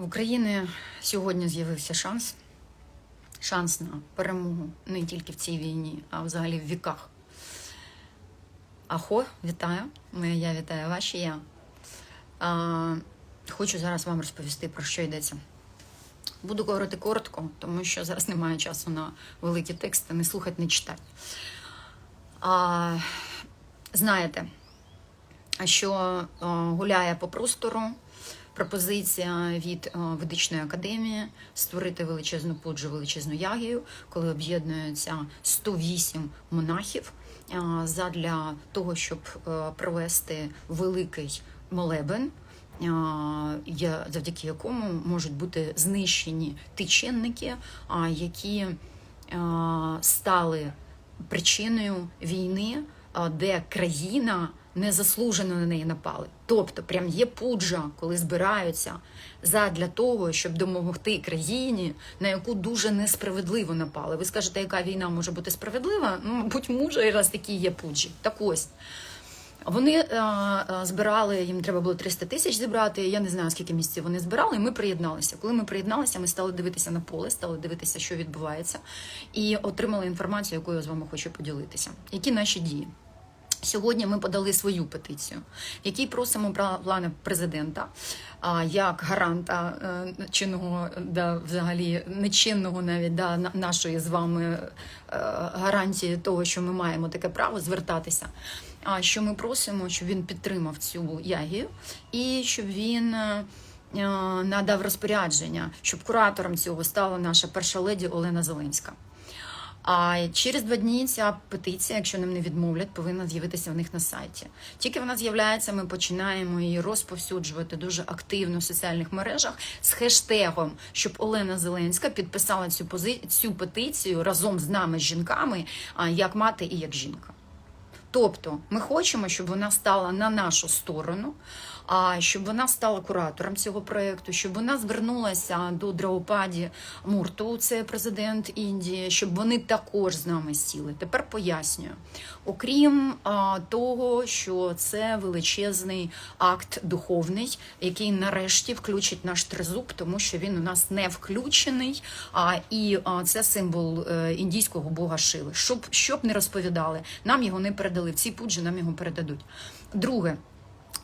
В Україні сьогодні з'явився шанс. Шанс на перемогу не тільки в цій війні, а взагалі в віках. Ахо, вітаю. Моя я вітаю ваші я. А, хочу зараз вам розповісти, про що йдеться. Буду говорити коротко, тому що зараз немає часу на великі тексти, не слухати, не читати. А, знаєте, що гуляє по простору пропозиція від ведичної академії створити величезну пуджу, величезну ягію, коли об'єднуються 108 монахів а, задля того, щоб провести великий молебен. завдяки якому можуть бути знищені тичинники, а, які стали причиною війни, де країна незаслужено на неї напали. Тобто, прям є пуджа, коли збираються задля того, щоб допомогти країні, на яку дуже несправедливо напали. Ви скажете, яка війна може бути справедлива? Ну, мабуть, може, раз такі є пуджі. Так ось. Вони е, е, збирали, їм треба було 300 тисяч зібрати. Я не знаю, скільки місяців вони збирали, і ми приєдналися. Коли ми приєдналися, ми стали дивитися на поле, стали дивитися, що відбувається, і отримали інформацію, якою я з вами хочу поділитися. Які наші дії? Сьогодні ми подали свою петицію, в якій просимо про плани президента як гаранта е, чинного, да, взагалі нечинного навіть да, на- нашої з вами е, гарантії того, що ми маємо таке право звертатися. А що ми просимо, щоб він підтримав цю ягію і щоб він. е, Надав розпорядження, щоб куратором цього стала наша перша леді Олена Зеленська. А через два дні ця петиція, якщо нам не відмовлять, повинна з'явитися в них на сайті. Тільки вона з'являється, ми починаємо її розповсюджувати дуже активно в соціальних мережах з хештегом, щоб Олена Зеленська підписала цю пози... цю петицію разом з нами, з жінками, як мати і як жінка. Тобто ми хочемо, щоб вона стала на нашу сторону, а щоб вона стала куратором цього проєкту, щоб вона звернулася до Драупаді Мурту, це президент Індії, щоб вони також з нами сіли. Тепер пояснюю. Окрім а, того, що це величезний акт духовний, який нарешті включить наш тризуб, тому що він у нас не включений. А, і а, це символ е, індійського бога Шиви. Щоб, щоб не розповідали, нам його не передали. В цій пуджі нам його передадуть. Друге.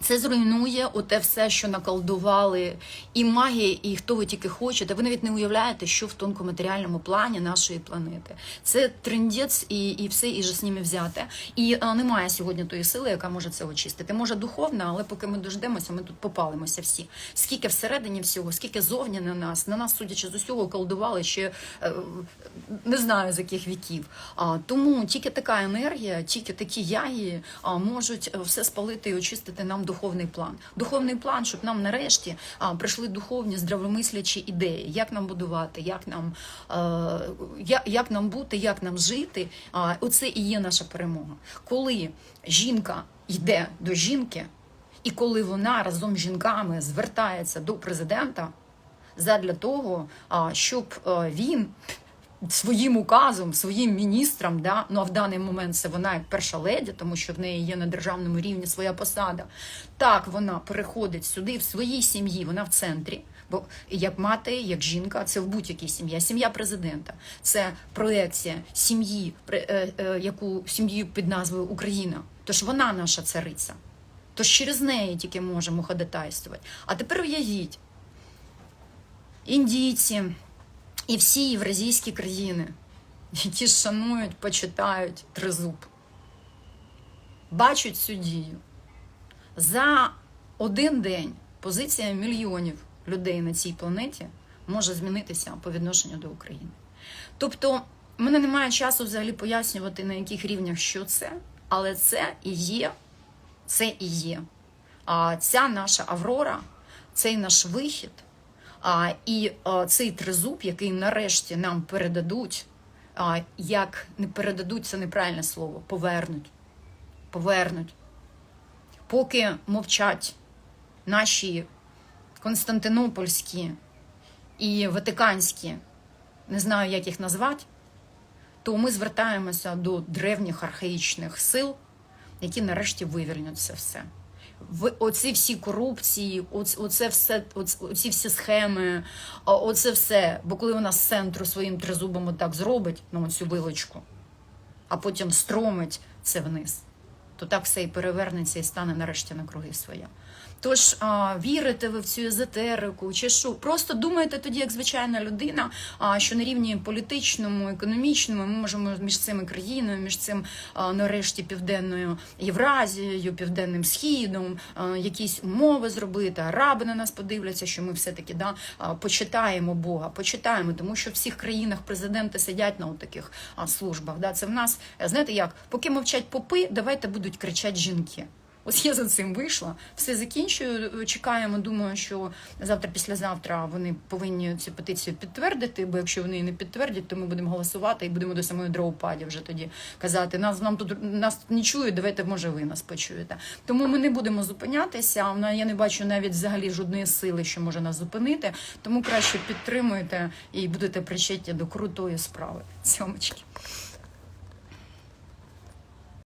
Це зруйнує оте все, що наколдували і магія, і хто ви тільки хочете. Ви навіть не уявляєте, що в тонкоматеріальному плані нашої планети. Це трендець і, і все, і же з ними взяти. І а, немає сьогодні тої сили, яка може це очистити. Може духовна, але поки ми дождемося, ми тут попалимося всі. Скільки всередині всього, скільки зовні на нас, на нас, судячи з усього, колдували ще е, не знаю з яких віків. А, тому тільки така енергія, тільки такі яї а, можуть е, все спалити і очистити нам духовний план. Духовний план, щоб нам нарешті а, прийшли духовні здравомислячі ідеї, як нам будувати, як нам, е, як, як нам бути, як нам жити. А, оце і є наша перемога. Коли жінка йде до жінки, і коли вона разом з жінками звертається до президента задля того, щоб е, він своїм указом, своїм міністрам, да, ну а в даний момент це вона як перша леді, тому що в неї є на державному рівні своя посада. Так вона переходить сюди в своїй сім'ї, вона в центрі. Бо як мати, як жінка, це в будь-якій сім'ї. Сім'я президента це проекція сім'ї, е, е, яку сім'ю під назвою Україна. Тож вона наша цариця. Тож через неї тільки можемо ходатайствувати. А тепер уявіть, індійці і всі євразійські країни, які шанують, почитають тризуб, бачать цю дію. За один день позиція мільйонів людей на цій планеті може змінитися по відношенню до України. Тобто, в мене немає часу взагалі пояснювати, на яких рівнях що це, але це і є, це і є. А ця наша Аврора, цей наш вихід, а, і а, цей тризуб, який нарешті нам передадуть, а, як не передадуть, це неправильне слово, повернуть. Повернуть. Поки мовчать наші константинопольські і ватиканські, не знаю, як їх назвати, то ми звертаємося до древніх архаїчних сил, які нарешті вивернуть це все. В оці всі корупції, оц, оце все, оц, оці всі схеми, оце все. Бо коли вона з центру своїм тризубом отак зробить, ну цю вилочку, а потім стромить це вниз, то так все і перевернеться і стане нарешті на круги своя. Тож а, вірите ви в цю езотерику, чи що? Просто думаєте тоді, як звичайна людина, а, що на рівні політичному, економічному ми можемо між цими країнами, між цим а, нарешті південною Євразією, південним східом, а, якісь умови зробити. Араби на нас подивляться, що ми все-таки да, почитаємо Бога, почитаємо, тому що в всіх країнах президенти сидять на таких службах. Да? Це в нас, знаєте як, поки мовчать попи, давайте будуть кричати жінки. Ось я за цим вийшла. Все закінчую. Чекаємо. Думаю, що завтра, післязавтра вони повинні цю петицію підтвердити. Бо якщо вони не підтвердять, то ми будемо голосувати і будемо до самої дровопаді вже тоді казати. Нас нам тут нас тут не чують. Давайте, може, ви нас почуєте. Тому ми не будемо зупинятися. Вона я не бачу навіть взагалі жодної сили, що може нас зупинити. Тому краще підтримуйте і будете причетні до крутої справи. Сьомочки.